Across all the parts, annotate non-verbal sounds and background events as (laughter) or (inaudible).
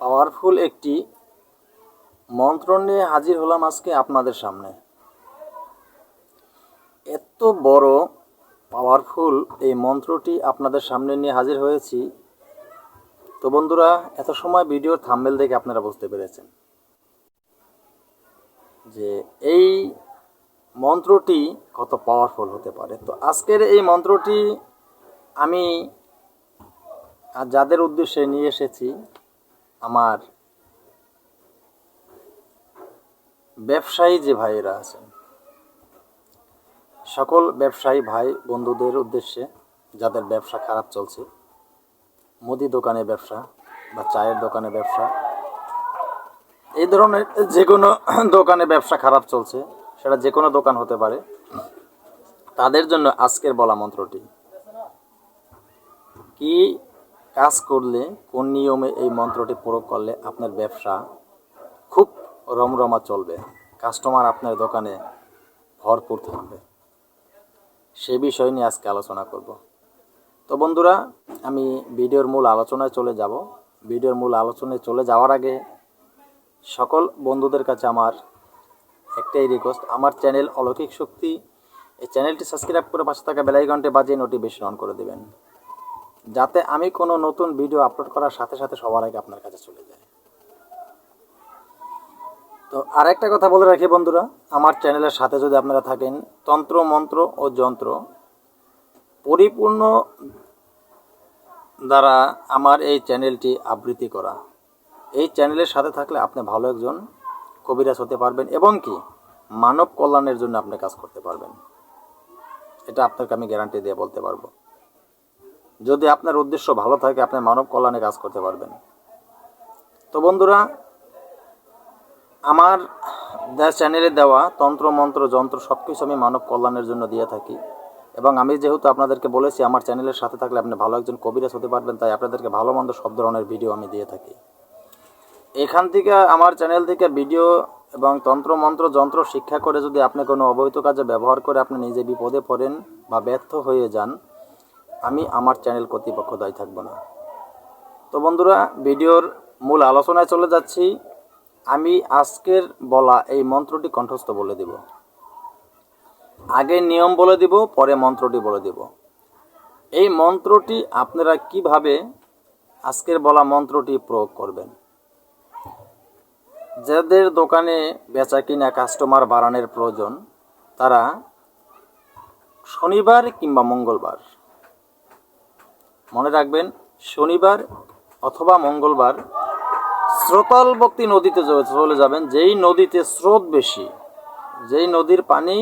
Powerful একটি মন্ত্র নিয়ে হাজির হলাম আজকে আপনাদের সামনে। এত বড় পাওয়ারফুল এই মন্ত্রটি আপনাদের সামনে নিয়ে হাজির হয়েছি। তো বন্ধুরা, এত সময় ভিডিওর থাম্বেল দেখে আপনারা বুঝতে পেরেছেন যে এই মন্ত্রটি কত পাওয়ারফুল হতে পারে। তো আজকের এই মন্ত্রটি আমি যাদের উদ্দেশ্যে নিয়ে এসেছি আমার ব্যবসায়ী যে ভাইয়েরা আছেন, সকল ব্যবসায়ী ভাই বন্ধুদের উদ্দেশ্যে যাদের ব্যবসা খারাপ চলছে, মুদি দোকানে ব্যবসা বা চায়ের দোকানে ব্যবসা, এই ধরনের যে কোনো দোকানে ব্যবসা খারাপ চলছে, সেটা যে কোনো দোকান হতে পারে, তাদের জন্য আজকের বলা মন্ত্রটি, কি কাজ করলে কোন নিয়মে এই মন্ত্রটি প্রয়োগ করলে আপনার ব্যবসা খুব রমরমা চলবে? কাস্টমার আপনার দোকানে ভরপুর থাকবে। সে বিষয় নিয়ে আজকে আলোচনা করব। তো বন্ধুরা, আমি ভিডিওর মূল আলোচনায় চলে যাব। ভিডিওর মূল আলোচনায় চলে যাওয়ার আগে সকল বন্ধুদের কাছে আমার একটাই রিকোয়েস্ট আমার চ্যানেল অলৌকিক শক্তি। এই চ্যানেলটি সাবস্ক্রাইব করে পাশে থাকা বেলাইকনটি বাজিয়ে নোটিফিকেশন অন করে দেবেন। যাতে আমি কোনো নতুন ভিডিও আপলোড করার সাথে সাথে সবার আগে আপনার কাছে চলে যায়। তো আরেকটা কথা বলে রাখি বন্ধুরা, আমার চ্যানেলের সাথে যদি আপনারা থাকেন, তন্ত্র, মন্ত্র ও যন্ত্র পরিপূর্ণ দ্বারা আমার এই চ্যানেলটি আবৃত্তি করা। এই চ্যানেলের সাথে থাকলে আপনি ভালো একজন কবিরাজ হতে পারবেন এবং কি মানব কল্যাণের জন্য আপনি কাজ করতে পারবেন। এটা আপনাকে আমি গ্যারান্টি দিয়ে বলতে পারব। যদি আপনার উদ্দেশ্য ভালো থাকে, আপনি মানব কল্যাণে কাজ করতে পারবেন। তো বন্ধুরা, আমার চ্যানেলে দেওয়া তন্ত্র, মন্ত্র, যন্ত্র সব কিছু আমি মানব কল্যাণের জন্য দিয়ে থাকি। এবং আমি যেহেতু আপনাদেরকে বলেছি, আমার চ্যানেলের সাথে থাকলে আপনি ভালো একজন কবিরাজ হতে পারবেন, তাই আপনাদেরকে ভালো মন্দ সব ধরনের ভিডিও আমি দিয়ে থাকি। এখান থেকে আমার চ্যানেল থেকে ভিডিও এবং তন্ত্র, মন্ত্র, যন্ত্র শিক্ষা করে যদি আপনি কোনো অবৈধ কাজে ব্যবহার করে আপনি নিজে বিপদে পড়েন বা ব্যর্থ হয়ে যান আমি আমার চ্যানেল কর্তৃপক্ষ দায়ী থাকব না। তো বন্ধুরা, ভিডিওর মূল আলোচনায় চলে যাচ্ছি। আমি আজকের বলা এই মন্ত্রটি কণ্ঠস্থ বলে দিব। আগে নিয়ম বলে দিব, পরে মন্ত্রটি বলে দিব। এই মন্ত্রটি আপনারা কীভাবে আজকের বলা মন্ত্রটি প্রয়োগ করবেন? যাদের দোকানে বেচা কিনা কাস্টমার বাড়ানোর প্রয়োজন, তারা শনিবার কিংবা মঙ্গলবার মনে রাখবেন, শনিবার অথবা মঙ্গলবার স্রোতালবর্তী নদীতে চলে যাবেন, যেই নদীতে স্রোত বেশি, যেই নদীর পানি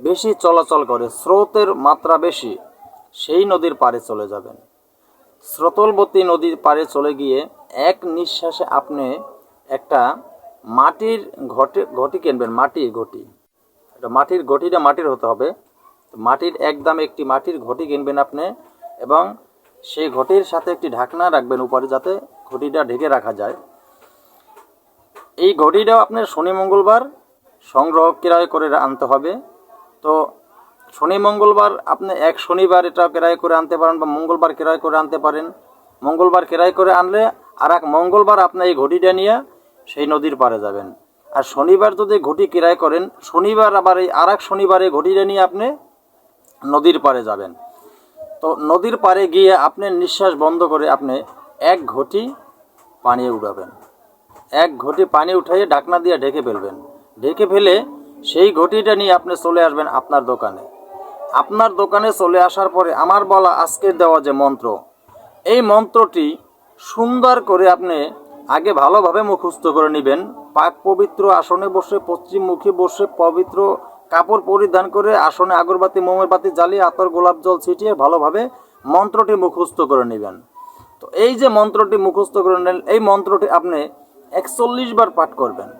বেশি চলাচল করে, স্রোতের মাত্রা বেশি, সেই নদীর পাড়ে চলে যাবেন। স্রোতলবর্তী নদীর পাড়ে চলে গিয়ে এক নিঃশ্বাসে আপনি একটা মাটির ঘটে ঘটি কিনবেন, মাটির ঘটি। এটা মাটির ঘটিটা মাটির হতে হবে। মাটির একদম একটি মাটির ঘটি কিনবেন আপনি এবং সেই ঘটির সাথে একটি ঢাকনা রাখবেন উপরে যাতে ঘটিটা ঢেকে রাখা যায়। এই ঘটিটাও আপনার শনি, মঙ্গলবার সংগ্রহ ক্রয় করে আনতে হবে। তো শনি, মঙ্গলবার আপনি এক শনিবার এটা ক্রয় করে আনতে পারেন বা মঙ্গলবার ক্রয় করে আনতে পারেন। মঙ্গলবার ক্রয় করে আনলে আর এক মঙ্গলবার আপনি এই ঘটিটা নিয়ে সেই নদীর পাড়ে যাবেন। আর শনিবার যদি ঘটি ক্রয় করেন, শনিবার আবার এই আর এক শনিবারে ঘটিটা নিয়ে আপনি নদীর পাড়ে যাবেন। তো নদীর পাড়ে গিয়ে আপনি নিঃশ্বাস বন্ধ করে আপনি এক ঘটি পানি উঠাবেন এক ঘটি পানি উঠাইয়ে ঢাকনা দিয়ে ঢেকে ফেলবেন। ঢেকে ফেলে সেই ঘটিটা নিয়ে আপনি চলে আসবেন আপনার দোকানে। আপনার দোকানে চলে আসার পরে আমার বলা আজকের দেওয়া যে মন্ত্র, এই মন্ত্রটি সুন্দর করে আপনি আগে ভালোভাবে মুখস্থ করে নেবেন। পাক পবিত্র আসনে বসে, পশ্চিমমুখী বসে, পবিত্র কাপড় পরিধান করে আসনে আগরবাতি, মোমের বাতি জ্বালিয়ে আতর গোলাপ জল ছিটিয়ে ভালোভাবে মন্ত্রটি মুখস্থ করে নেবেন। তো এই যে মন্ত্রটি মুখস্থ করে নেন, এই মন্ত্রটি আপনি একচল্লিশ বার পাঠ করবেন।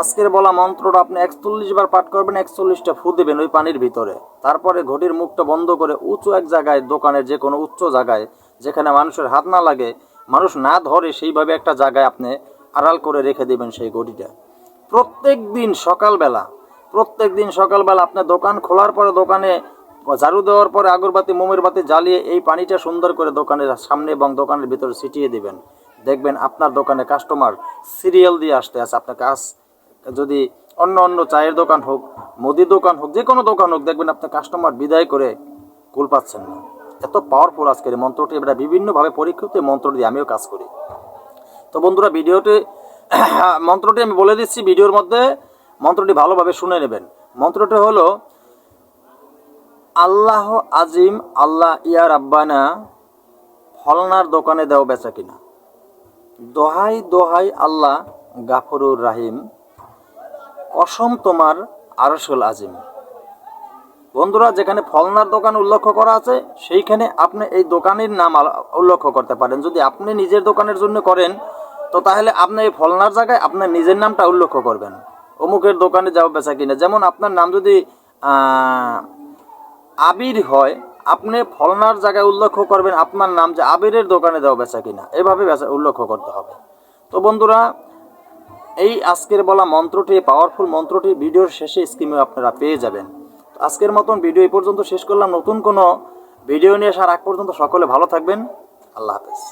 আজকের বলা মন্ত্রটা আপনি একচল্লিশ বার পাঠ করবেন, একচল্লিশটা ফু দেবেন ওই পানির ভিতরে। তারপরে ঘটির মুখটা বন্ধ করে উঁচু এক জায়গায়, দোকানের যে কোনো উচ্চ জায়গায়, যেখানে মানুষের হাত না লাগে, মানুষ না ধরে সেইভাবে একটা জায়গায় আপনি আড়াল করে রেখে দেবেন সেই ঘটিটা প্রত্যেক দিন সকালবেলা প্রত্যেক দিন সকালবেলা আপনার দোকান খোলার পরে দোকানে ঝাড়ু দেওয়ার পরে আগরবাতি, মোমের বাতি জ্বালিয়ে এই পানিটা সুন্দর করে দোকানের সামনে এবং দোকানের ভিতরে ছিটিয়ে দিবেন। দেখবেন আপনার দোকানে কাস্টমার সিরিয়াল দিয়ে আসতে আছে। আপনার কাজ যদি অন্য অন্য চায়ের দোকান হোক মুদির দোকান হোক, যে কোনো দোকান হোক, দেখবেন আপনার কাস্টমার বিদায় করে কুল পাচ্ছেন না। এত পাওয়ারফুল আজকের এই মন্ত্রটি। এটা বিভিন্নভাবে পরীক্ষিত মন্ত্র দিয়ে আমিও কাজ করি। তো বন্ধুরা, ভিডিওটি, (coughs) মন্ত্রটি আমি বলে দিচ্ছি। ভিডিওর মধ্যে মন্ত্রটি ভালোভাবে শুনে নেবেন। মন্ত্রটি হলো, আল্লাহ আজিম, আল্লাহ ইয়া রাব্বানা, ফলনার দোকানে দেও বেচা কিনা। দোহাই দোহাই আল্লাহ গাফরুর রাহিম, কসম তোমার আরসুল আজিম। বন্ধুরা, যেখানে ফলনার দোকান উল্লেখ করা আছে, সেইখানে আপনি এই দোকানের নাম উল্লেখ করতে পারেন। যদি আপনি নিজের দোকানের জন্য করেন, তো তাহলে আপনি এই ফলনার জায়গায় আপনার নিজের নামটা উল্লেখ করবেন। অমুকের দোকানে যাও বেচা কিনা। যেমন আপনার নাম যদি আবির হয়, আপনি ফলনার জায়গায় উল্লেখ করবেন, আপনার নাম যে আবিরের দোকানে দেওয়া বেচা কিনা। এভাবে বেচা, উল্লেখ করতে হবে। তো বন্ধুরা, এই আজকের বলা মন্ত্রটি পাওয়ারফুল মন্ত্রটি, ভিডিওর শেষে স্ক্রিমে আপনারা পেয়ে যাবেন। আজকের মতন ভিডিও এই পর্যন্ত শেষ করলাম। নতুন কোনো ভিডিও নিয়ে আসার আগ পর্যন্ত সকলে ভালো থাকবেন। আল্লাহ হাফেজ।